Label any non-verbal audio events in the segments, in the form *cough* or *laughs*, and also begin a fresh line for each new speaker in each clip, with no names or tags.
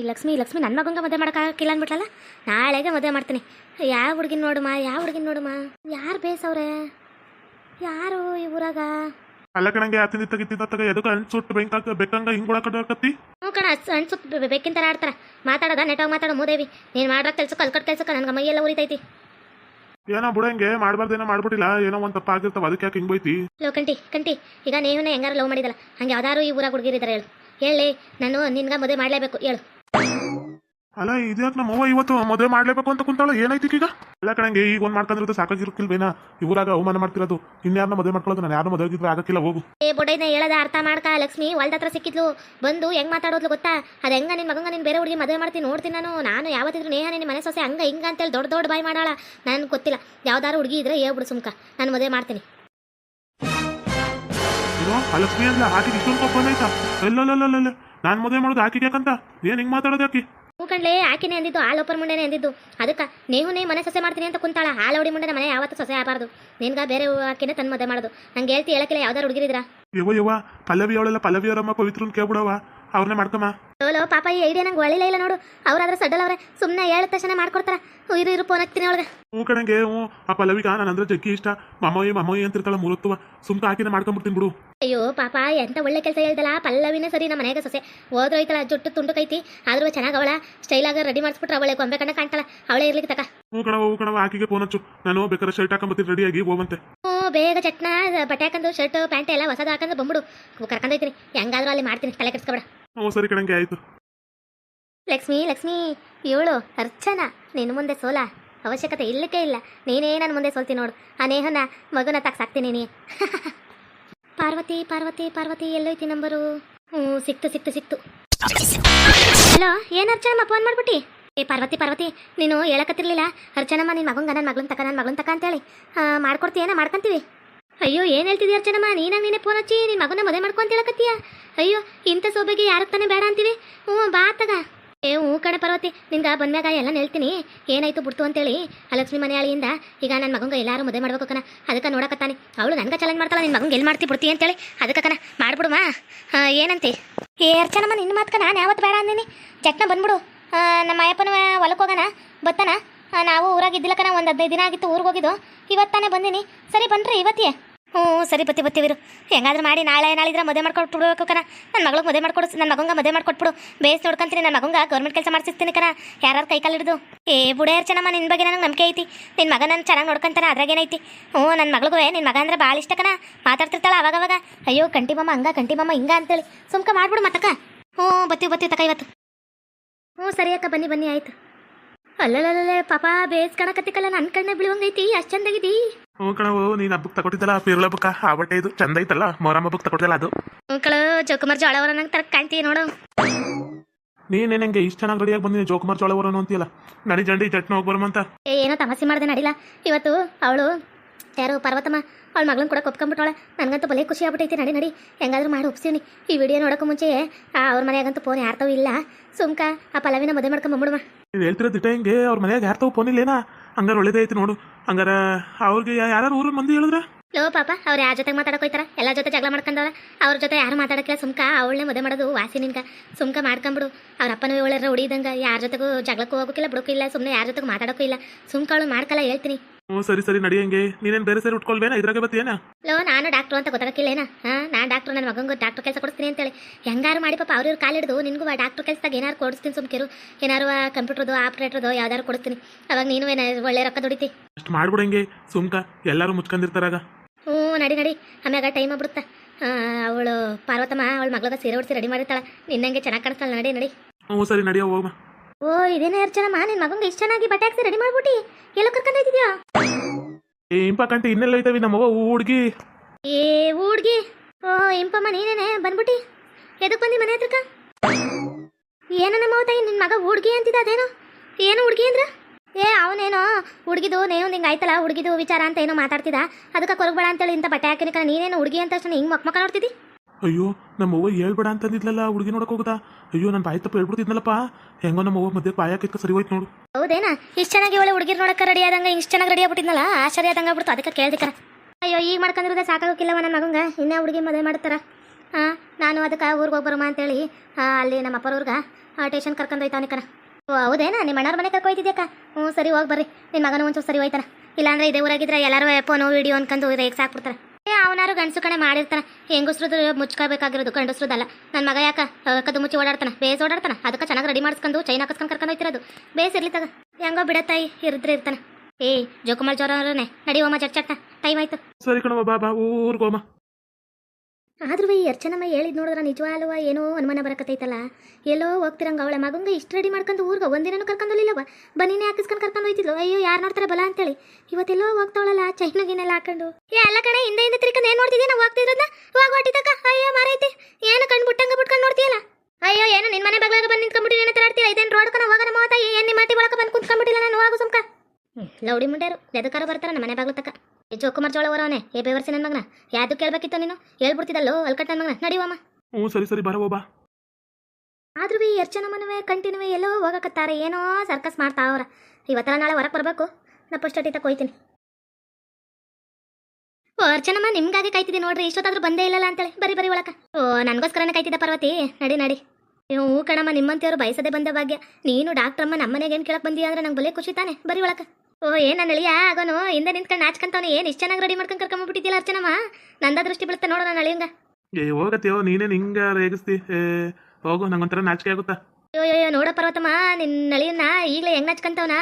ಈ ಲಕ್ಷ್ಮಿ ಲಕ್ಷ್ಮಿ ನನ್ನ ಮಗಂಗೆ ಮದುವೆ ಮಾಡೋಕ್ಕಾಗಿಲ್ಲ ಅಂದ್ಬಿಟ್ಲಲ್ಲ? ನಾಳೆಗೆ ಮದುವೆ ಮಾಡ್ತೀನಿ. ಯಾವ ಹುಡುಗಿನ ನೋಡುಮ ಯಾವ ಹುಡುಗಿನ ನೋಡುಮ? ಯಾರು ಬೇಸವ್ರೆ? ಯಾರು ಈ ಊರಾಗ?
ಅಲ್ಲ ಕಣಂಗೆ ಆತಿಂದ ತೆಗಿತಿದ್ದ ತಗ ಎದಕ್ಕೆ ಅನ್ಸುಟ್ಟು ಬೆಂಕಾಕ ಬೆಕ್ಕಂಗ ಹಿಂಗ್ ಒಳಕಡಕತ್ತಿ
ಹ್ಞೂ ಕಣ ಅನ್ಸುತ್ತೆ ಬೇಕಿನ ಥರ ಆಡ್ತಾರ. ಮಾತಾಡೋದ ನೆಟ್ಟವಾಗಿ ಮಾತಾಡೋ ಮೂದೇವಿ. ನೀನು ಮಾಡೋ ಕೆಲ್ಸಕ್ಕೆ ಕಲ್ಕಟ್ ಕೆಲ್ಸಕ್ಕೆ ನನಗೆ ಮೈಯೆಲ್ಲ ಉರಿತೈತಿ.
ಏನೋ ಬಿಡಂಗ ಮಾಡಬಾರ್ದು ಏನೋ ಮಾಡ್ಬಿಟ್ಟಿಲ್ಲ. ಏನೋ ಒಂದ್ ತಪ್ಪ ಆಗಿರ್ತಾವ ಅದಕ್ಕೆ ಯಾಕೆ ಹಿಂಗ್ ಬೈತಿ?
ಲೋ ಕಂಟಿ ಕಂಟಿ ಈಗ ನೀವನ್ನ ಹೆಂಗಾರ ಲವ್ ಮಾಡಿದಲ್ಲ ಹಂಗೆ ಯಾವ್ದಾರು ಈ ಊರಾಗ ಹುಡುಗಿರಿದ್ದಾರೆ ಹೇಳು. ಹೇಳಿ ನಾನು ನಿನ್ಗ ಮದುವೆ ಮಾಡಲೇಬೇಕು ಹೇಳು.
ಅಲ್ಲ ಇದ್ಯಾಕೆ ನಮ್ಮ ಅವ್ವ ಇವತ್ತು ಮದುವೆ ಮಾಡ್ಲೇಬೇಕು ಅಂತ ಕುಂತಾಳ? ಏನೈತಿ ಈಗ ಅಲ್ಲ ಕಣಂಗೆ, ಈಗ ಒಂದ್ ಮಾಡ್ಕೊಂಡಿರೋದು ಸಾಕಾಗಿರ್ಕಿಲ್ವೇನಾ ಇವರಾಗ ಅವಮಾನ ಮಾಡ್ತಿರೋದು. ಇನ್ಯಾರನ್ನ ಮದುವೆ ಮಾಡ್ಕೊಳ್ಳೋದು? ನಾನು ಯಾರು ಮದುವೆ ಆಗಿದ್ರೆ ಆಗಕ್ಕಿಲ್ಲ, ಹೋಗು.
ಏ, ಬೊಡೈನ, ಹೇಳದ ಅರ್ಥ ಮಾಡ್ಕ, ಲಕ್ಷ್ಮಿ. ಹೊಲ್ದ ಹತ್ರ ಸಿಕ್ಕಿದ್ಲು. ಬಂದು ಹೆಂಗ್ ಮಾತಾಡೋದ್ಲು ಗೊತ್ತಾ? ಅದ ಹೆಂಗ ನಿನ್ ಮಗಂಗ ನಿನ್ ಬೇರೆ ಹುಡುಗಿ ಮದುವೆ ಮಾಡ್ತೀನಿ ನೋಡ್ತೀನಿ ನಾನು. ನಾನು ಯಾವತ್ತಿದ್ರು ನೇಹ ನಿನ್ನ ಮನೆ ಸೊಸೆ ಹಂಗ ಹಿಂಗ ಅಂತೇಳಿ ದೊಡ್ಡ ದೊಡ್ಡ ಬಾಯ್ ಮಾಡಾಳ. ನನ್ಗೆ ಗೊತ್ತಿಲ್ಲ. ಯಾವ್ದಾರು ಹುಡುಗಿ ಇದ್ರೆ ಹೇಳ್ಬಿಡು ಸುಮ್ಕ. ನಾನು ಮದುವೆ ಮಾಡ್ತೀನಿ.
ಆ ಲಕ್ಷ್ಮಿ ಅಂದ್ಲ ಆಕೆಗೆ ಇಷ್ಟೊಂದು ಕೋಪ ಬಂದೈತಾ ಅಲ್ಲಲ್ಲಲ್ಲಲ್ಲ ನಾನು ಮದುವೆ ಮಾಡೋದು ಹಾಕಿ ಯಾಕಂತ? ಏನು ಹಿಂಗ್ ಮಾತಾಡೋದು ಆಕೆ?
ಹ್ಞೂ ಕಣ್ಲೆ ಆಕಿನೇ ಅಂದಿದ್ದು ಆ ಲೋಪರ್ ಮುಂಡೆನೇ ಅಂದಿದ್ದು. ಅದಕ್ಕೆ ನೇಹುನೇ ಮನೆ ಸೊಸೆ ಮಾಡ್ತೀನಿ ಅಂತ ಕುಂತಾಳ. ಆ ಹೊಡಿ ಮುಂಡೆ ಮನೆ ಯಾವತ್ತೂ ಸೊಸೆ ಆಗಬಾರ್ದು. ನಿನ್ಗ ಬೇರೆ ಆಕಿನೇ ತನ್ನ ಮದುವೆ ಮಾಡೋದು. ನಂಗೆ ಹೇಳ್ತಿ ಹೇಳಕ್ಕಿಲ್ಲ ಯಾವ್ದಾರು ಹುಡುಗಿರಿದ್ರ.
ಯವ್ವ ಯವ್ವ ಪಲ್ಲವಿ ಅವಳೆಲ್ಲ ಪಲ್ಲವಿ ಅವರಮ್ಮ ಪವಿತ್ರನ್ ಕೇಳ್ಬಿಡವ ಅವ್ರನ್ನೇ ಮಾಡ್ಕಮ್ಮ.
ಲೋ ಪಾಪ ಈ ಐಡಿಯಾ ನಂಗೆ ಒಳ್ಳೆ ಇಲ್ಲ ನೋಡು. ಅವ್ರಾದ್ರೆ ಸಡ್ಡಲ್ ಅವ್ರೆ. ಸುಮ್ಮನೆ ಹೇಳಿದ ತಕ್ಷಣ ಮಾಡ್ಕೊಡ್ತಾರ. ಇರು ಇರು ಫೋನ್ ಹಾಕ್ತೀನಿ ಒಳಗೆ
ಹ್ಞೂ ಕಣಂಗೆ ಹ್ಞೂ. ಆ ಪಲ್ಲವಿಗ ನಾನು ಅಂದ್ರೆ ಜಗ್ಗಿ ಇಷ್ಟ. ಮಮ್ಮಯ್ಯ ಮಮ್ಮಯ್ಯ ಅಂತಿರ್ತಾಳ ಮೂರತ್ತುವ. ಸುಮ್ಕ ಹಾಕಿನ ಮಾಡ್ಕೊಂಡ್ಬಿಡ್ತೀನಿ ಬಿಡು.
ಅಯ್ಯೋ ಪಾಪ ಎಂತ ಒಳ್ಳೆ ಕೆಲಸ ಹೇಳ್ದಲ್ಲ. ಪಲ್ಲವಿನೇ ಸರಿ ನಮ್ಮ ಮನೆಗೆ ಸೊಸೆ. ಹೋದ್ರೋಯ್ತಲ್ಲ ಜುಟ್ಟು ತುಂಡು ಕೈತಿ. ಆದ್ರೂ ಚೆನ್ನಾಗಿ ಅವಳ. ಸ್ಟೈಲಾಗ ರೆಡಿ ಮಾಡಿಸ್ಬಿಟ್ರೆ ಅವಳೆ ಗೊಂಬೆ ಕಣ್ಣ ಕಾಣ್ತಾಳ. ಅವಳೇ ಇರ್ಲಿಕ್ಕೆ ತಕ.
ಹ್ಞೂ ಕಣವ ಹ್ಞೂ ಕಣವ ಆಕಿಗೆ ಫೋನ್ ಹಚ್ಚು. ನಾನು ಬೇಕಾದ್ರೆ ಶರ್ಟ್ ಹಾಕೊಂಬತ್ತೀನಿ ರೆಡಿಯಾಗಿ ಹೋಗಂತೆ
ಹ್ಞೂ ಬೇಗ ಚಟ್ನ ಬಟ್ಟೆ ಹಾಕೊಂಡು ಶರ್ಟ್ ಪ್ಯಾಂಟ್ ಎಲ್ಲ ಹೊಸದು ಹಾಕೊಂಡು ಬಂದ್ಬಿಡು. ಕರ್ಕೊಂಡೋಯ್ತೀನಿ ಹೆಂಗಾದ್ರೂ ಅಲ್ಲಿ ಮಾಡ್ತೀನಿ ತಲೆ ಕೆಡ್ಸ್ಕೊಬೇಡ.
ಸರಿ ಕಣಂಗೆ, ಆಯ್ತು.
ಲಕ್ಷ್ಮಿ ಲಕ್ಷ್ಮಿ, ಇವಳು ಅರ್ಚನಾ, ನಿನ್ನ ಮುಂದೆ ಸೋಲ? ಅವಶ್ಯಕತೆ ಇಲ್ಲಕ್ಕೆ ಇಲ್ಲ. ನೀನೇ ನನ್ನ ಮುಂದೆ ಸೋಲ್ತಿ ನೋಡು. ಆ ನೇಹನ ಮಗುನ ಸಾಕ್ತೀನಿ ನೀ. *laughs* ಪಾರ್ವತಿ ಪಾರ್ವತಿ ಪಾರ್ವತಿ, ಎಲ್ಲೋಯ್ತಿ ನಂಬರು? ಹ್ಞೂ, ಸಿಕ್ತು ಸಿಕ್ತು ಸಿಕ್ತು. ಹಲೋ, ಏನು ಅರ್ಚನಮ್ಮ ಫೋನ್ ಮಾಡ್ಬಿಟ್ಟಿ? ಏ, ಪಾರ್ವತಿ ಪಾರ್ವತಿ, ನೀನು ಹೇಳಕತ್ತಿರ್ಲಿಲ್ಲ? ಅರ್ಚನಮ್ಮ ನಿನ್ನ ಮಗಂಗ ನನ್ನ ಮಗಳನ್ನ ತಕ ನನ್ನ ಮಗಳನ್ನ ತಕ ಅಂತೇಳಿ. ಮಾಡ್ಕೊಡ್ತೀಯನ? ಮಾಡ್ಕೊಂತೀವಿ. ಅಯ್ಯೋ, ಏನು ಹೇಳ್ತಿದ್ದಿ ಅರ್ಚನಮ್ಮ? ನೀನಾಗ ನೀನೇ ಫೋನ್ ಹಚ್ಚಿ ನಿನ್ನ ಮಗನ ಮದುವೆ ಮಾಡ್ಕೊ ಅಂತ ಹೇಳಕತ್ತೀಯ? ಅಯ್ಯೋ, ಇಂಥ ಸೋಬೆಗೆ ಯಾರಕ್ಕೆ ತಾನೇ ಬೇಡ ಅಂತೀವಿ? ಹ್ಞೂ, ಬಾ ತಗ ಏ, ಹ್ಞೂ ಕಡೆ ಪರ್ವತಿ ನಿಂಗೆ ಬಂದ್ಮ್ಯಾಗ ಎಲ್ಲ ಹೇಳ್ತೀನಿ ಏನಾಯ್ತು ಬಿಡ್ತು ಅಂತೇಳಿ? ಅಲಕ್ಷ್ಮಿ ಮನೆ ಮನೆಯಾಳಿಯಿಂದ ಈಗ ನನ್ನ ಮಗಂಗ ಎಲ್ಲರೂ ಮದುವೆ ಮಾಡ್ಬೇಕು ಕಣ. ಅದಕ್ಕೆ ನೋಡಕತ್ತಾನೆ. ಅವಳು ನನಗೆ ಚಾಲೆಂಜ್ ಮಾಡ್ತಾಳ ನಿನ್ನ ಮಗಂಗೆ ಎಲ್ಲಿ ಮಾಡ್ತಿ ಬಿಡ್ತಿ ಅಂತೇಳಿ? ಅದಕ್ಕೆ ಕಣ, ಮಾಡ್ಬಿಡುಮಾ? ಏನಂತೆ? ಏ, ಅರ್ಚನಮ್ಮ ನಿನ್ನ ಮಾತ್ಕ ನಾನು ಯಾವತ್ತು ಬೇಡ ಅಂದಿನಿ. ಚಟ್ನ ಬಂದ್ಬಿಡು. ನಮ್ಮ ಅಯ್ಯಪ್ಪನ ಹೊಲಕ್ಕೆ ಹೋಗೋಣ. ಬತ್ತಾನ ನಾವು ಊರಾಗ ಇದ್ದಿಲ್ಲ ಕಣ, ಒಂದು ಹದಿನೈದು ದಿನ ಆಗಿತ್ತು ಊರಿಗೆ ಹೋಗಿದ್ದು. ಇವತ್ತಾನೆ ಬಂದೀನಿ. ಸರಿ, ಬನ್ರಿ ಇವತ್ತೇ ಹ್ಞೂ, ಸರಿ, ಬತ್ತಿ ಬತ್ತೀವಿರು ಹೆಂಗಾದ್ರೂ ಮಾಡಿ, ನಾಳೆ ನಾಳಿದ್ರೆ ಮದುವೆ ಮಾಡ್ಕೊಟ್ಬಿಡ್ಬೇಕು ಕಣ. ನನ್ನ ಮಗಳಿಗೆ ಮದುವೆ ಮಾಡ್ಕೊಡು ನನ್ನ ಮಗಂಗ ಮದುವೆ ಮಾಡ್ಕೊಟ್ಬಿಡು. ಬೇಸ್ ನೋಡ್ಕೊಂತೀನಿ ನನ್ನ ಮಗಂಗ ಗೌರ್ಮೆಂಟ್ ಕೆಲಸ ಮಾಡಿಸ್ತೀನಿ ಕಣ. ಯಾರು ಕೈ ಕಾಲಿಡ್ದು ಏ ಬುಡೇ ಚೆನ್ನಮ್ಮ ನಿನ್ನ ಬಗ್ಗೆ ನನಗೆ ನಂಬಿಕೆ ಐತಿ. ನಿನ್ನ ಮಗ ನನ್ನ ಚೆನ್ನಾಗಿ ನೋಡ್ಕೊಂತಾನೆ, ಅದ್ರಾಗೇನೈತಿ? ಹ್ಞೂ ನನ್ನ ಮಗಳಿಗೂ ನಿನ್ನ ಮಗ ಅಂದ್ರೆ ಭಾಳ ಇಷ್ಟ ಕಣ. ಮಾತಾಡ್ತಿರ್ತಾಳ ಅವಾಗ ಅವಾಗ ಅಯ್ಯೋ, ಕಂಟಿ ಮಮ್ಮ ಹಂಗ, ಕಂಟಿ ಹಿಂಗ ಅಂತೇಳಿ. ಸುಮ್ಕ ಮಾಡ್ಬಿಡು ಮತ್ತಕ್ಕ. ಹ್ಞೂ ಬತ್ತೀವಿ ಬತ್ತೀವಿ ತಕ ಇವತ್ತು. ಹ್ಞೂ, ಸರಿ ಅಕ್ಕ, ಬನ್ನಿ ಬನ್ನಿ, ಆಯ್ತು. ಅಲ್ಲಲ್ಲೇ ಪಾಪ, ಬೇಸ್ ಕಣಕತ್ತಿಕಲ್ಲ ನನ್ನ ಕಣ್ಣೆ ಬೀಳುವಂಗೈತಿ, ಅಷ್ಟು ಚಂದಾಗಿದ್ದೀ
ಹ್ಞೂ ಕಣವು ನೀನು ಹಬ್ಬಕ್ಕೆ ತಗೊಟ್ಟಿದ್ದಲ್ಲ ಪಿರ್ಲ ಬುಕ್ಕ ಆ ಬಟ್ಟೆ ಇದು ಚಂದ ಐತಲ್ಲ ಮೊರಮ್ಮ ಹಬ್ಬಕ್ಕೆ ತಗೊಟ್ಟಿಲ್ಲ ಅದು?
ಮಕ್ಕಳ ಜೋಕುಮಾರ್ ಜೋಳವರ ನಂಗೆ ತರ ಕಾಣ್ತೀವಿ ನೋಡು.
ನೀನೇನು ಹೆಂಗೆ ಇಷ್ಟು ಚೆನ್ನಾಗಿ ರೆಡಿಯಾಗಿ ಬಂದಿನಿ ಜೋಕುಮಾರ್ ಜೋಳವರನು ಅಂತೀಯಲ್ಲ? ನಡಿ ಜಂಡಿ ಜಟ್ನ ಹೋಗಿ ಬರಮಂತ
ಏ ಏನೋ ತಮಾಸೆ ಮಾಡ್ದೆ ನಡಿಲ್ಲ ಇವತ್ತು ಅವಳು ಯಾರು ಪಾರ್ವತಮ್ಮ ಅವಳ ಮಗಳನ್ನ ಕೂಡ ಕೊಪ್ಕೊಂಡ್ಬಿಟ್ಟವಳೆ ನನಗಂತೂ ಬಲೇ ಖುಷಿ ಆಗ್ಬಿಟ್ಟೈತಿ ನಡಿ ನಡಿ. ಹೆಂಗಾದ್ರೂ ಮಾಡಿ ಒಪ್ಸೀನಿ ಈ ವಿಡಿಯೋ ನೋಡೋಕ್ಕೂ ಮುಂಚೆ ಆ ಅವ್ರ ಮನೆಯಾಗಂತೂ ಫೋನ್ ಯಾರ್ತಾವು ಇಲ್ಲ. ಸುಮ್ಕ ಆ ಪಲವಿನ ಮದುವೆ ಮಾಡ್ಕೊಂಬಂಬಿಡುವ
ನೀನು ಹೇಳ್ತಿರೋ ದಿಟ ಹೆಂಗೆ? ಅವ್ರ ಮನ್ಯಾಗ ಯಾರು ಫೋನ್ ಇಲ್ಲೇನಾ? ಹಂಗಾರೆ ಒಳ್ಳೇದೇ ನೋಡು. ಹಂಗಾರ ಅವ್ರಿಗೆ ಯಾರು ಊರ ಮಂದಿ ಹೇಳಿದ್ರೆ?
ಲೋ ಪಾಪ, ಅವ್ರ ಯಾರ ಜೊತೆ ಮಾತಾಡಕೋಯ್ತಾರ ಎಲ್ಲ ಜೊತೆ ಜಗಳ ಮಾಡ್ಕೊಂಡವ್ರ ಅವ್ರ ಜೊತೆ ಯಾರು ಮಾತಾಡಕ್ಕಿಲ್ಲ ಸುಮ್ಕ ಅವಳನ್ನೇ ಮದುವೆ ಮಾಡೋದು ವಾಸಿ ನಿನ್ಗ. ಸುಮ್ಕ ಮಾಡ್ಕೊಂಬಿಡು. ಅವ್ರ ಅಪ್ಪನ ಇವಳರ ಹೊಡಿದಂಗ, ಯಾರ ಜೊತೆಗೂ ಜಗಳಕ್ಕೂ ಹೋಗೋಕಿಲ್ಲ, ಬಿಡೋಕಿಲ್ಲ ಸುಮ್ಮನೆ ಯಾರ ಜೊತೆಗೂ ಮಾತಾಡೋಕ್ಕೂ ಇಲ್ಲ. ಸುಮ್ಕ ಅವಳು ಮಾಡ್ಕಲ್ಲ ಹೇಳ್ತೀನಿ.
ಹ್ಞೂ ಸರಿ ಸರಿ ನಡಿಯಂಗೆ ನೀನೇನ್ ಬೇರೆ ಸರಿ ಉಟ್ಕೊಳ್ಬೇನ? ಇದ್ರಾಗೆ ಬತ್ತೇನ
ಲೋ ನಾನು ಡಾಕ್ಟರ್ ಅಂತ ಗೊತ್ತಾಗಕ್ಕಿಲ್ಲೇನ? ಹಾಂ ನಾನು ಡಾಕ್ಟರ್ ನನ್ನ ಮಗಂಗೂ ಡಾಕ್ಟರ್ ಕೆಲಸ ಕೊಡಿಸ್ತೀನಿ ಅಂತೇಳಿ. ಹೆಂಗಾರು ಮಾಡಿ ಪಾಪ ಅವ್ರ ಕಾಲು ಹಿಡಿದು ನಿನಗೂ ಡಾಕ್ಟರ್ ಕೆಲಸದಾಗ ಏನಾರು ಕೊಡಿಸ್ತೀನಿ ಸುಮ್ಕಿರು ಏನಾರು ಕಂಪ್ಯೂಟರ್ದು ಆಪರೇಟರ್ದು ಯಾವ್ದಾರು ಕೊಡಿಸ್ತೀನಿ. ಅವಾಗ ನೀನು ಏನ ಒಳ್ಳೆ ರೊಕ್ಕ ದುಡಿತಿ?
ಅಷ್ಟು ಮಾಡ್ಬಿಡಂಗೆ ಸುಮ್ಕ ಎಲ್ಲರೂ ಮುಚ್ಕೊಂಡಿರ್ತಾರಾಗ
ಹ್ಞೂ ನಡಿ ನಡಿ. ಆಮ್ಯಾಗ ಟೈಮ್ ಆಗ್ಬಿಡುತ್ತಾ. ಅವಳು ಪಾರ್ವತಮ್ಮ ಅವಳು ಮಗಳದ ಸೀರೆ ಉಡಿಸಿ ರೆಡಿ ಮಾಡಿರ್ತಾಳೆ. ನಿನ್ನಂಗೆ ಚೆನ್ನಾಗಿ ಕಾಣಿಸ್ತಾಳೆ ನಡಿ ನಡಿ.
ಹ್ಞೂ ಸರಿ ನಡಿಯೋ ಹೋಗಮ್ಮ
ಓ ಇದೇನೇ ಅರ್ಚನಮ್ಮ ನಿನ್ ಮಗಂಗೆ ಇಷ್ಟ ಚೆನ್ನಾಗಿ ಬಟ್ಟೆ ಹಾಕ್ಸಿ ರೆಡಿ ಮಾಡ್ಬಿಟ್ಟಿ. ಎಲ್ಲೋ ಕರ್ಕೊಂಡೋಗಿದ್ಯಾ
ಏ ಇಂಪ ಕಂಟಿ ಇನ್ನೆಲ್ಲ ಐತವಿ ನಮ್ಮವ್ವ ಹುಡುಗಿ.
ಏ ಹುಡ್ಗಿ. ಓ ಇಂಪಮ್ಮ ನೀನೇನೆ? ಬಂದ್ಬಿಟ್ಟಿ. ಎದಕ್ಕೆ ಬಂದಿ ಮನೆ ಹತ್ರಕ್ಕ? ಏನ ನಮ್ಮ ತಾಯಿ ನಿನ್ ಮಗ ಹುಡ್ಗಿ ಅಂತಿದ ಅದೇನೋ? ಏನು ಹುಡ್ಗಿ ಅಂದ್ರ? ಏ ಅವನೇನೋ ಹುಡುಗಿದು ನೀವು ನಿಂಗೆ ಆಯ್ತಲ್ಲ ಹುಡುಗಿದು ವಿಚಾರ ಅಂತ ಏನೋ ಮಾತಾಡ್ತಿದ್ದ. ಅದಕ್ಕೆ ಕೊರಗಬೇಡ ಅಂತೇಳಿ ಇಂಥ ಬಟ್ಟೆ ಹಾಕಿನ ನೀನೇನು ಹುಡುಗಿ ಅಂತ ತಕ್ಷಣ ಹಿಂಗೆ ಮಕ್ಕ ಮಕ್ಕ ನೋಡ್ತಿದ್ದಿ?
ಅಯ್ಯೋ ನಮ್ಮವ್ವ ಹೇಳ್ಬೇಡ ಅಂತಂದಿದ್ಲಲ್ಲ ಹುಡುಗಿ ನೋಡಕ್ ಹೋಗುದಾ? ಅಯ್ಯೋ, ನಾನು ಬಾಯಿ ತಪ್ಪ ಹೇಳ್ಬಿಡ್ತಿದ್ನಲ್ಲಪ್ಪ. ಹೆಂಗೋ ನಮ್ಮವ್ವ ಮಧ್ಯೆ ಬಾಯ ಸರಿ ಹೋಯ್ತು ನೋಡು.
ಹೌದೇನಾ? ಇಷ್ಟು ಚೆನ್ನಾಗಿ ಒಳ್ಳೆ ಹುಡುಗಿ ನೋಡಕ್ಕೆ ರೆಡಿ ಆದಂಗ, ಇಷ್ಟು ಚೆನ್ನಾಗಿ ರೆಡಿ ಆಗ್ಬಿಟ್ಟಿದ್ನಲ್ಲ, ಆಶ್ಚರ್ಯ ಆದಂಗ ಆಗ್ಬಿಡ್ತು. ಅದಕ್ಕೆ ಕೇಳ್ದಿಕ್ಕರ. ಅಯ್ಯೋ, ಈಗ ಮಾಡ್ಕೊಂಡಿರೋದೇ ಸಾಕಾಗೋಕ್ಕಿಲ್ಲವ ನನ್ನ ಮಗಂಗ. ಇನ್ನೇ ಹುಡುಗಿ ಮದುವೆ ಮಾಡ್ತಾರ. ಹಾಂ ನಾನು ಅದಕ್ಕೆ ಊರಿಗೆ ಹೋಗ್ಬರಮ್ಮ ಅಂತ ಅಂತೇಳಿ ಅಲ್ಲಿ ನಮ್ಮ ಅಪ್ಪರವ್ರಿಗೆ ಆ ಟೇಷನ್ ಕರ್ಕೊಂಡು ಹೋಯ್ತಾನೆ ಕಣ ಓ, ಹೌದೇನಾ? ನಿಮ್ಮ ಅಣ್ಣವ್ರ ಮನೆ ಕರ್ಕೊ ಹೋಯ್ತಿದ್ಯಾಕ ಹ್ಞೂ ಸರಿ ಹೋಗಿ ನಿಮ್ಮ ನಿನ್ನ ಮಗನ ಒಂಚೂರು ಸರಿ ಹೋಯ್ತಾನ. ಇಲ್ಲಾಂದ್ರೆ ಇದೇ ಊರಾಗಿದ್ರೆ ಎಲ್ಲರೂ ಫೋನು ವಿಡಿಯೋ ಅನ್ಕೊಂಡು ರೇಕ್ಸ್ ಹಾಕ್ಬಿಡ್ತಾರೆ ಅವನಾರು ಗಂಡಸು ಕಣೆ ಮಾಡಿರ್ತಾನೆ. ಹೆಂಗಸ್ರದ್ದು ಮುಚ್ಕೋಬೇಕಾಗಿರೋದು ಗಂಡಸ್ರದಲ್ಲ ನನ್ನ ಮಗ ಯಾಕ ಕದ್ದು ಮುಚ್ಚಿ ಓಡಾಡ್ತಾನೆ? ಬೇಸ್ ಓಡಾಡ್ತಾನೆ? ಅದಕ್ಕೆ ಚೆನ್ನಾಗಿ ರೆಡಿ ಮಾಡಿಸ್ಕೊಂಡು ಚೈನ್ ಹಾಕಿಸ್ಕೊಂಡು ಕರ್ಕೊಂಡು ಹೋಯ್ತಿರೋದು. ಬೇಸ್ ಇರ್ಲಿ ತಗ. ಹೆಂಗೋ ಬಿಡತ್ತಾಯಿ ಇರಿದ್ರೆ ಇರ್ತಾನೆ. ಏ, ಜೋಕುಮಾರ್ ಜೋರನೇ ನಡಿ ಹೋಮ ಚಟ್ ಚಟ್ಟ ಟೈಮ್ ಆಯ್ತು.
ಸರಿ ಕಣವ ಬಾಬಾ ಊರ್ಗೋಮ
ಆದ್ರೂ ಈ ಅರ್ಚನಮ್ಮ ಹೇಳಿದ್ ನೋಡಿದ್ರೆ ನಿಜವಾಲವ ಏನೋ ಅನುಮಾನ ಬರಕತ್ತೈತಲ್ಲ. ಎಲ್ಲೋ ಹೋಗ್ತಿರಂಗ ಅವಳ ಮಗಂಗ ಇಷ್ಟು ರೆಡಿ ಮಾಡ್ಕೊಂಡು ಊರ್ಗ ಒಂದಿನೂ ಕರ್ಕೊಂಡೋಲಿಲ್ಲವ ಬನ್ನಿನೇ ಹಾಕಿಸ್ಕೊಂಡು ಕರ್ಕೊಂಡು ಹೋಯ್ತಿದ್ಲು. ಅಯ್ಯೋ, ಯಾರು ನೋಡ್ತಾರೆ ಬಲ ಅಂತೇಳಿ. ಇವತ್ತೆಲ್ಲೋ ಹೋಗ್ತಾವಳಲ್ಲ ಚೈನ ಗಿನೆಲ್ಲ ಹಾಕೊಂಡು. ಏ, ಅಲ್ಲ ಕಡೆ ಹಿಂದೆ ಹಿಂದೆ ತಿರ್ಕೊಂಡು ಏನ್ ನೋಡ್ತಿದ್ಯಾ ನಾವು ಹೋಗ್ತಿದ್ರನ್ನ ಹೋಗಿ ಹೊಟ್ಟಿತಕ್ಕ ಅಯ್ಯೋ ಮಾರೈತಿ ಏನು ಕಣ್ ಬಿಟ್ಟಂಗ ಬಿಟ್ಕೊಂಡು ನೋಡ್ತೀಯಲ್ಲ? ಅಯ್ಯೋ, ಏನು ನಿನ್ನ ಮನೆ ಬಗ್ಗೆ ಬಂದು ನಿಂತ್ಕೊಂಡ್ಬಿಟ್ಟು ಏನೇ ತರಾಡ್ತೀಯ ಇದೇನು ರೋಡ್ ಕಣ, ಹೋಗೋಣ ಮಾತಾ ಏನ್ ನಿಮ್ಮ ಮಾಟಿ ಒಳಗೆ ಬಂದು ಕುಂತ್ಕೊಂಡ್ಬಿಟ್ಟಿಲ್ಲ ನಾನು, ಹೋಗು ಸುಮ್ಕ. ಲೌಡಿ ಮುಂಡ್ಯಾರು. ಎದಕ್ಕಾರ ಬರ್ತಾರ ನಮ್ಮ ಮನೆ ಬಾಗ್ಲು ಈ ಜೋಕುಮಾರ್ ಜೋಳ ಅವರವನೇ ಏ ಬೇವರ್ಸಿ ನನ್ನ ಮಗನ. ಯಾವ್ದು ಕೇಳ್ಬೇಕಿತ್ತು ನೀನು? ಹೇಳ್ಬಿಡ್ತಿದ್ದಲ್ಲೋ ಅಲ್ಕಟ್ ನನ್ನ ಮಗನ ನಡಿವಮ್ಮ
ಹ್ಞೂ ಸರಿ ಸರಿ ಬರವೋ ಬಾ.
ಆದ್ರೂ ಈ ಮನವೇ ಕಂಟಿನ್ಯೂ ಎಲ್ಲೋ ಹೋಗಕತ್ತಾರೆ. ಏನೋ ಸರ್ಕಸ್ ಮಾಡ್ತಾ ಅವ್ರ. ಇವತ್ತೆಲ್ಲ ನಾಳೆ ಹೊರಗೆ ಬರಬೇಕು. ನಾ ಫಸ್ಟ್ ಅಟಿ ಹೋಯ್ತೀನಿ ಓ ಅರ್ಚನಮ್ಮ ನಿಮ್ಗಾಗಿ ಕಾಯ್ತಿದ್ದೆ ನೋಡ್ರಿ. ಇಷ್ಟೊತ್ತಾದ್ರೂ ಬಂದೇ ಇಲ್ಲಲ್ಲ ಅಂತೇಳಿ. ಬರಿ ಬರಿ ಒಳಕ. ಓ ನನಗೋಸ್ಕರನೇ ಕಾಯ್ತಿದ್ದ ಪರ್ವತಿ. ನಡಿ ನಡಿ. ನೀವು ಹೂ ಕಣಮ್ಮ ನಿಮ್ಮಂತೆಯವರು ಬಯಸದೆ ಬಂದ ಭಾಗ್ಯ. ನೀನು ಡಾಕ್ಟ್ರಮ್ಮ ನಮ್ಮನೆಗೆ ಏನು ಕೇಳಕ್ ಬಂದಿ ಅಂದ್ರೆ ನಂಗೆ ಬಲೆ ಖುಷಿ ತಾನೆ. ಬರಿ ಒಳಕ. ಓ ಏನ್ ನನ್ನ ಅಳಿಯ? ಆಗೋನು ಹಿಂದೆ ನಿಂತ್ಕೊಂಡು ನಾಚ್ಕಂತವನು ಏನು ಇಷ್ಟು ಚೆನ್ನಾಗಿ ರೆಡಿ ಮಾಡ್ಕೊಂಡು ಕರ್ಕೊಂಡ್ಬಿಟ್ಟಿದ್ದಿಲ್ಲ ಅರ್ಚನಮ್ಮ? ನಂದ ದೃಷ್ಟಿ ಬೀಳುತ್ತೆ ನೋಡೋ ನನ್ನ ಅಳಿಯಂಗ.
ಏ ಹೋಗತ್ತೀಯೋ ನೀನೇ ಹಿಂಗ ರೇಗಿಸ್ತಿ? ಏ ಹೋಗು ನಂಗೊಂಥರ ನಾಚಿಕೆ ಆಗುತ್ತಾ?
ಅಯ್ಯೋ ಅಯ್ಯೋ ನೋಡ ಪರ್ವತಮ್ಮ ನಿನ್ನ ನಳಿಯನ್ನ ಈಗಲೇ ಹೆಂಗ್ ನಾಚ್ಕಂತವನ?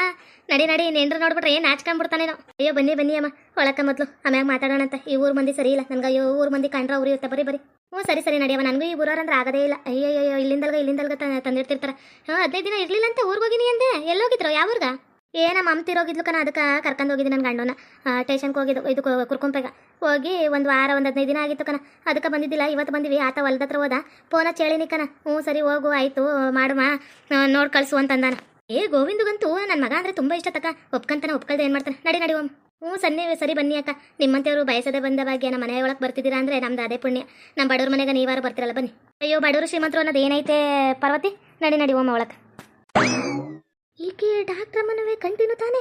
ನಡಿ ನಡಿ ನೆಂಡ್ರು ನೋಡ್ಬಿಟ್ರೆ ಏನು ನಾಚ್ಕೊಂಡ್ಬಿಡ್ತಾನೇನೋ ಅಯ್ಯೋ ಬನ್ನಿ ಬನ್ನಿ ಅಮ್ಮ ಒಳಕ ಮೊದ್ಲು ಆಮ್ಯಾಗ ಮಾತಾಡೋಣಂತ. ಈ ಊರ್ ಮಂದಿ ಸರಿ ಇಲ್ಲ ನನ್ಗೆ ಅಯ್ಯೋ ಊರ್ ಮಂದಿ ಕಂಡ್ರ ಉರಿ ಇರುತ್ತೆ ಬರೀ ಬರೀ. ಹ್ಞೂ ಸರಿ ಸರಿ ನಡಿಯವ ನನಗೂ ಈ ಊರವ್ರಂದ್ರೆ ಆಗದೇ ಇಲ್ಲ. ಅಯ್ಯೋ ಅಯ್ಯೋ ಇಲ್ಲಿಂದಲ್ಗ ಇಲ್ಲಿಂದಲ್ಗ ತಂದಿರ್ತಿರ್ತಾರ ತಂದಿರ್ತಿರ್ತಾರೆ. ಹಾಂ ಹದಿನೈದು ದಿನ ಇರ್ಲಿಲ್ಲ ಅಂತ ಊರಿಗೆ ಹೋಗಿನಿ ಅಂದೆ. ಎಲ್ಲೋಗಿದ್ರು ಯಾವ ಊರ್ಗ ಏನ ಮಮ್ತಿರೋಗಿದ್ಲು ಕಣ, ಅದಕ್ಕೆ ಕರ್ಕೊಂಡು ಹೋಗಿದ್ದೆ ನನ್ನ ಗಂಡನ. ಟೇಷನ್ಗೆ ಹೋಗಿದ್ದು ಇದು ಕುರ್ಕೊಂಪೆಗ. ಹೋಗಿ ಒಂದು ವಾರ, ಒಂದು ಹದಿನೈದು ದಿನ ಆಗಿತ್ತು ಕಣ. ಅದಕ್ಕೆ ಬಂದಿದ್ದಿಲ್ಲ ಇವತ್ತು ಬಂದಿವಿ, ಆತ ಹೊಲ್ದ ಹತ್ರ ಹೋದ. ಫೋನ ಚೇಳಿನಿ ಕಣ. ಹ್ಞೂ, ಸರಿ ಹೋಗು, ಆಯಿತು ಮಾಡುವ ನೋಡಿ ಕಳಿಸು ಅಂತಂದಾನ ಏ, ಗೋವಿಂದಗಂತೂ ನನ್ನ ಮಗ ಅಂದರೆ ತುಂಬ ಇಷ್ಟ ತಕ್ಕ ಒಪ್ಕಂತಾನೆ, ಒಪ್ಕೊಳ್ದೆ ಏನು ಮಾಡ್ತಾನೆ. ನಡಿ ನಡಿ ಓಮ್ ಹ್ಞೂ, ಸನ್ನಿ, ಸರಿ ಬನ್ನಿ ಅಕ್ಕ. ನಿಮ್ಮಂತೆಯವರು ಬಯಸದೆ ಬಂದ ಬಗ್ಗೆ ನಮ್ಮ ಮನೆ ಒಳಗೆ ಬರ್ತಿದ್ದೀರಾ ಅಂದರೆ ನಮ್ದು ಅದೇ ಪುಣ್ಯ. ನಮ್ಮ ಬಡವ್ರ ಮನೆಗೆ ನೀವಾರು ಬರ್ತಿರಲ್ಲ, ಬನ್ನಿ. ಅಯ್ಯೋ, ಬಡವರು ಶ್ರೀಮಂತರು ಅನ್ನೋದು ಏನೈತೆ, ಪಾರ್ವತಿ? ನಡಿ ನಡಿ ಓಮ ಒಳಗೆ ಈಕೆ ಡಾಕ್ಟ್ರಮ್ಮನವೇ ಕಂಟಿನ್ಯೂ ತಾನೆ?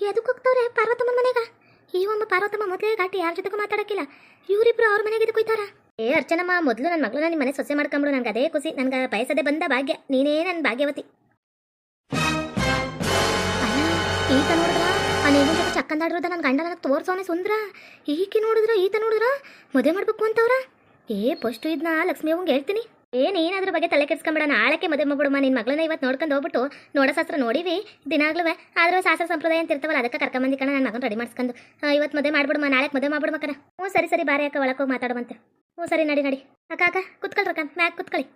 ಎದಕ್ಕೆ ಹೋಗ್ತಾವ್ರೆ ಪಾರ್ವತಮ್ಮ ಮನೆಗ? ಈ ಒಮ್ಮ ಪಾರ್ವತಮ್ಮ ಮೊದಲೇ ಘಾಟಿ ಯಾರ ಜೊತೆಗೂ ಮಾತಾಡಕ್ಕಿಲ್ಲ. ಇವರಿಬ್ರು ಅವ್ರ ಮನೆಗೆ ಇದಕ್ಕೆ ಹೋಯ್ತಾರ ಏ ಅರ್ಚನಮ್ಮ ಮೊದಲು ನನ್ನ ಮಗಳನ್ನ ನಿಮ್ಮ ಮನೆ ಸೊಸೆ ಮಾಡ್ಕೊಂಬಿಡು ನನಗೆ ಅದೇ ಖುಷಿ. ನನಗೆ ಬಯಸದೆ ಬಂದ ಭಾಗ್ಯ. ನೀನೇ ನನ್ನ ಭಾಗ್ಯವತಿ. ಈತ ನೋಡಿದ್ರ? ಆ ನೀನು ಜೊತೆ ಚಕ್ಕಂದಾಡಿರೋದ ನನ್ನ ಗಂಡ ನನಗೆ ತೋರ್ಸೋನೆ ಸುಂದ್ರ? ಈಕೆ ನೋಡಿದ್ರ ಈತ ನೋಡಿದ್ರ? ಮದುವೆ ಮಾಡ್ಬೇಕು ಅಂತವ್ರ? ಏ ಫಸ್ಟು ಇದನ್ನ ಲಕ್ಷ್ಮೀ ಅವಂಗೆ ಹೇಳ್ತೀನಿ. ಏ ನೀನ್ ಅದ್ರ ಬಗ್ಗೆ ತಲೆ ಕೆಡ್ಸ್ಕೊಂಬೇಡ ನಾಳಕ್ಕೆ ಮದುವೆ ಮಾಡ್ಬಿಡಮ್ಮ. ನಿನ್ನ ಮಗಳನ್ನ ಇವತ್ತು ನೋಡ್ಕೊಂಡು ಹೋಗ್ಬಿಟ್ಟು ನೋಡೋ ಶಾಸ್ತ್ರ ನೋಡಿವಿ. ದಿನಾಗ್ಲೂ ಆದ್ರೆ ಶಾಸ್ತ್ರ ಸಂಪ್ರದಾಯ ಅಂತ ಇರ್ತವಲ್ಲ, ಅದಕ್ಕೆ ಕರ್ಕೊಂಬಂದಿ ಕಣ ನನ್ನ ಮಗನ ರೆಡಿ ಮಾಡ್ಸ್ಕೊಂಡು. ಇವತ್ತು ಮದುವೆ ಮಾಡ್ಬಿಡಮ್ಮ. ನಾಳೆ ಮದುವೆ ಮಾಡ್ಬಿಡಮ್ಮ ಹ್ಞೂ, ಸರಿ ಸರಿ, ಬಾರಿ ಅಕ್ಕ ಒಳಗೆ ಹೋಗಿ ಮಾತಾಡುವಂತೆ ಹ್ಞೂ, ಸರಿ, ನಡಿ ನಡಿ. ಅಕ್ಕ ಅಕ್ಕ ಕುತ್ಕೊಳ್ರಕ್ಕ ಮ್ಯಾಕ್ ಕುತ್ಕೊಳ್ಳಿ.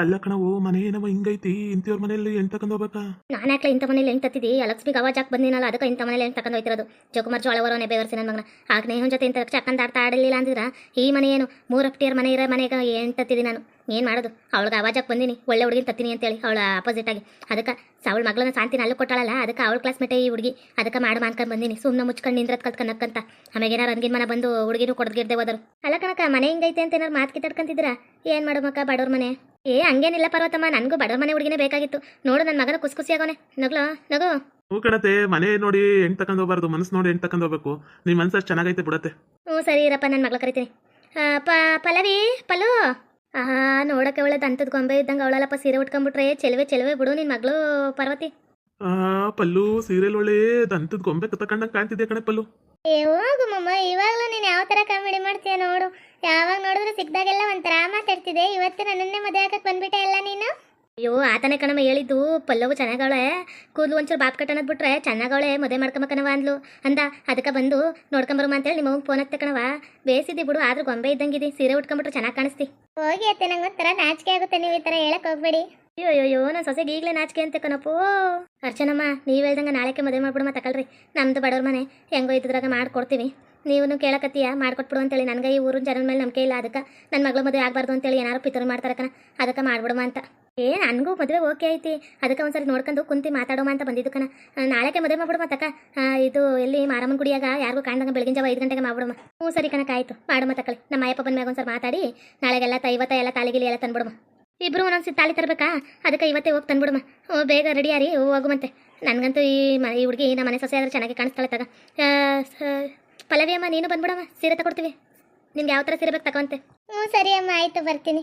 ಅಲ್ಲ ಕಣವು ಮನೆ ಏನವ ಹಿಂಗೈತಿ? ಇಂತಿಯವ್ರ ಮನೆಯಲ್ಲಿ ಎಂತ ತಕೊಂಡ್ ಹೋಗ್ಬೇಕಾ?
ನಾನು ಇಂಥ ಮನೇಲಿ ಹೆಂಗೆ ತತ್ತಿದ್ದಿ? ಲಕ್ಷ್ಮಿಗೆ ಅವಾಜ್ ಬಂದಿನಲ್ಲ, ಅದಕ್ಕೆ ಇಂಥ ಮನೇಲಿ ಹೆಂಗೆ ತಗೊಂಡು ಹೋಯ್ತಿರೋದು. ಜೋಕುಮಾರ್ ಜೋಳವರವನೇ ಬೇವರ್ಸಿ ನನ್ನ ಮಗನ. ಆಗ ನೇಹನ್ ಜೊತೆ ಇಂಥ ಚಕ್ಕಂದ ಆಡ್ತಾ ಆಡಲಿಲ್ಲ ಅಂದಿದ್ರ, ಈ ಮನೆ ಏನು? ಮೂರು ಅಪ್ಟಿಯರ್ ಮನೆ ಇರೋ ಮನೆಗೆ ಏನು ತತ್ತಿದ್ದಿ ನಾನು. ಏನು ಮಾಡೋದು? ಅವಳಿಗೆ ಅವಾಜ್ ಹಾಕಿ ಬಂದಿನಿ. ಒಳ್ಳೆ ಹುಡುಗಿನ ತತ್ತೀನಿ ಅಂತೇಳಿ ಅವಳ ಅಪೋಸಿಟ್ ಆಗಿ. ಅದಕ್ಕೆ ಅವಳ ಮಗಳನ್ನ ಶಾಂತಿನ ಅಲ್ಲೂ ಕೊಟ್ಟಾಳಲ್ಲ, ಅದಕ್ಕೆ ಅವಳ ಕ್ಲಾಸ್ಮೇಟೇ ಈ ಹುಡುಗಿ. ಅದಕ್ಕೆ ಮಾಡಿ ಮಾಡ್ಕೊಂಡು ಬಂದಿನಿ. ಸುಮ್ಮನೆ ಮುಚ್ಕೊಂಡು ನಿಂದ್ರತ್ ಕಲ್ತ್ಕೊಂಡಕ್ಕಂತ ಆಮೇಲೆ ಏನಾರು ಅನ್ಗಿನ ಮನೆ ಬಂದು ಹುಡುಗಿನೂ ಕೊಡ್ದಿರ್ದೆ ಹೋದರು. ಅಲ್ಲ ಕಣಕ ಮನೆ ಹಿಂಗೈತೆ ಅಂತ ಏನಾರು ಮಾತು ಕಿತ್ತಾಡ್ಕೊಂತಿದ್ರ? ಏನು ಮಾಡೋ ಬಡವ್ರ ಮನೆ? ಏ ಹಂಗೇನಿಲ್ಲ ಪರ್ವತಮ್ಮ ನನಗೂ ಬಡವ್ರ ಮನೆ ಹುಡುಗಿನೇ ಬೇಕಾಗಿತ್ತು. ನೋಡು ನನ್ನ ಮಗನ ಕುಸ್ ಖುಷಿ ಆಗೋನೆ. ನಗ್ಲೋ ನಗು.
ಹೂ ಕಣತೆ ಮನೆ ನೋಡಿ ಹೆಂಗ್ ತಕೊಂಡ್ ಹೋಗ್ಬಾರ್ದು ಮನಸ್ಸು ನೋಡಿ ಹೆಂಗ್ ತಕೊಂಡ್ ಹೋಗ್ಬೇಕು. ನಿಮ್ ಮನ್ಸು ಅಷ್ಟು ಚೆನ್ನಾಗೈತೆ ಬಿಡತ್ತೆ.
ಹ್ಞೂ ಸರಿ ಇರಪ್ಪ ನನ್ನ ಮಗಳ ಕರಿತೀನಿ. ಆ, ಪ ಪಲ್ಲವಿ ಪಲ್ಲು. ಆಹಾ ನೋಡಕ್ಕೆ ಅವಳೆ ದಂತದ ಗೊಂಬೆ ಇದ್ದಂಗೆ ಅವಳಲ್ಲಪ್ಪ ಸೀರೆ ಉಟ್ಕೊಂಡ್ಬಿಟ್ರೆ ಚೆಲುವೆ ಚೆಲುವೆ ಬಿಡು ನಿನ್ನ ಮಗಳು ಪಾರ್ವತಿ.
ಆ ಪಲ್ಲು ಸೀರಿಯಲ್ ಒಳ್ಳೆ ದಂತದ ಗೊಂಬೆ ತಕೊಂಡಂಗೆ ಕಾಣ್ತಿದ್ದೆ ಕಣೆ ಪಲ್ಲು?
ಮಮ್ಮ ಇವಾಗಲೂ ನೀನು ಯಾವ ತರ ಕಾಮಿಡಿ ಮಾಡ್ತೀಯ ನೋಡು. ಯಾವಾಗ ನೋಡಿದ್ರು ಸಿಕ್ದಾಗೆಲ್ಲ ಒಂಥರ ಮಾತಾಡ್ತಿದೆ. ಇವತ್ತು ನನ್ನನ್ನೇ ಮದುವೆ ಹಾಕಕ್ಕೆ ಬಂದ್ಬಿಟ್ಟೆ ಎಲ್ಲ ನೀನು?
ಅಯ್ಯೋ ಆತನೇ ಕಣಮ್ಮ ಹೇಳಿದ್ದು. ಪಲ್ಲವು ಚೆನ್ನಾಗವಳೆ. ಕೂದಲು ಒಂಚೂರು ಬಾಪ್ ಕಟ್ಟನದ್ ಬಿಟ್ರೆ ಚೆನ್ನಾಗವಳೆ. ಮದುವೆ ಮಾಡ್ಕೊಂಬಕನವ ಅಂದ್ಲು. ಅಂದ ಅದಕ್ಕೆ ಬಂದು ನೋಡ್ಕೊಂಬರುಮ ಅಂತೇಳಿ ನಿಮ್ಮ ಫೋನ್ ಹತ್ತೆ ಕಣವ ಬೇಸಿದ್ದಿ ಬಿಡು ಆದ್ರೂ ಗೊಂಬೆ ಇದ್ದಂಗಿದೆ. ಸೀರೆ ಉಟ್ಕೊಂಬಿಟ್ರೆ ಚೆನ್ನಾಗಿ ಕಾಣಿಸ್ತಿ.
ಹೋಗಿ ಅತ್ತೆ ನಂಗೆ ಒಂಥರ ನಾಚಿಕೆ ಆಗುತ್ತೆ. ನೀವು ಈ ಥರ ಹೇಳಕ್ ಹೋಗ್ಬೇಡಿ.
ಅಯ್ಯೋ ಅಯ್ಯೋ ನನ್ನ ಸೊಸೆಗೆ ಈಗಲೇ ನಾಚಿಕೆ ಅಂತ ಕಣಪ್ಪೋ. ಅರ್ಚನಮ್ಮ ನೀವು ಹೇಳ್ದಂಗೆ ನಾಳೆಗೆ ಮದುವೆ ಮಾಡ್ಬಿಡಮ್ಮ ತಗೊಳ್ರಿ ನಮ್ದು ಬಡವ್ರ ಮನೆ. ಹೆಂಗೋ ಇದ್ರಾಗ ಮಾಡ್ಕೊಡ್ತೀವಿ. ನೀವು ಕೇಳಕತ್ತೀಯ? ಮಾಡ್ಕೊಟ್ಬಿಡು ಅಂತೇಳಿ. ನನಗೆ ಈ ಊರಿನ ಜನರ ಮೇಲೆ ನಂಬಿಕೆ ಇಲ್ಲ. ಅದಕ್ಕೆ ನನ್ನ ಮಗಳು ಮದುವೆ ಆಗಬಾರ್ದು ಅಂತೇಳಿ ಏನಾರು ಪಿತರು ಮಾಡ್ತಾರೆ ಕಣ. ಅದಕ್ಕೆ ಮಾಡ್ಬಿಡಮ್ಮ ಅಂತ. ಏ, ನನಗೂ ಮದುವೆ ಓಕೆ ಐತಿ. ಅದಕ್ಕೆ ಒಂದ್ಸರಿ ನೋಡ್ಕೊಂಡು ಕುಂತಿ ಮಾತಾಡೋಮ ಅಂತ ಬಂದಿದ್ದು ಕಣ ನಾಳೆಗೆ ಮದುವೆ ಮಾಡ್ಬಿಡಮ್ಮ ತಕ್ಕ ಇದು ಎಲ್ಲಿ ಮಾರಮ್ಮನ ಗುಡಿಯಾಗ ಯಾರಿಗೂ ಕಾಣ್ದಂಗೆ ಬೆಳಗಿನ ಜಾವ ಐದು ಗಂಟೆಗೆ ಮಾಡ್ಬಿಡಮ್ಮ. ಹ್ಞೂ ಸರಿ ಕಣಕ ಆಯ್ತು. ಮಾಡಮ್ಮ ತಕ್ಕಳಿ ನಮ್ಮ ಅಯ್ಯಪ್ಪ ಬಂದ ಮ್ಯಾಗ ಒಂದ್ಸರಿ ಮಾತಾಡಿ, ನಾಳೆಗೆಲ್ಲ ಇವತ್ತ ಎಲ್ಲ ತಾಲಿಗಿಲಿ ಎಲ್ಲ ತಂದ್ಬಿಡಮ್ಮ. ಇಬ್ರು ಒಂದೊಂದು ತಾಳಿ ತರಬೇಕಾ? ಅದಕ್ಕೆ ಇವತ್ತೇ ಹೋಗಿ ತಂದ್ಬಿಡಮ್ಮ. ಓ ಬೇಗ ರೆಡಿ ಯಾರಿ? ಹೋಗುವಂತೆ ನನಗಂತೂ ಈ ಮ, ಈ ಹುಡುಗಿ, ನಮ್ಮ ಮನೆ ಸೊಸೆ ಆದ್ರೆ ಚೆನ್ನಾಗಿ ಕಾಣಿಸ್ತಾಳೆ ತಗ. ಪಲ್ಲವಿ ಅಮ್ಮ, ನೀನು ಬಂದ್ಬಿಡಮ್ಮ. ಸೀರೆ ತಗೊಡ್ತೀವಿ. ನಿಮ್ಗೆ ಯಾವ ಥರ ಸೀರೆ ಬೇಕು ತಗೊಂತೆ.
ಹ್ಞೂ, ಸರಿ ಅಮ್ಮ, ಆಯಿತು, ಬರ್ತೀನಿ.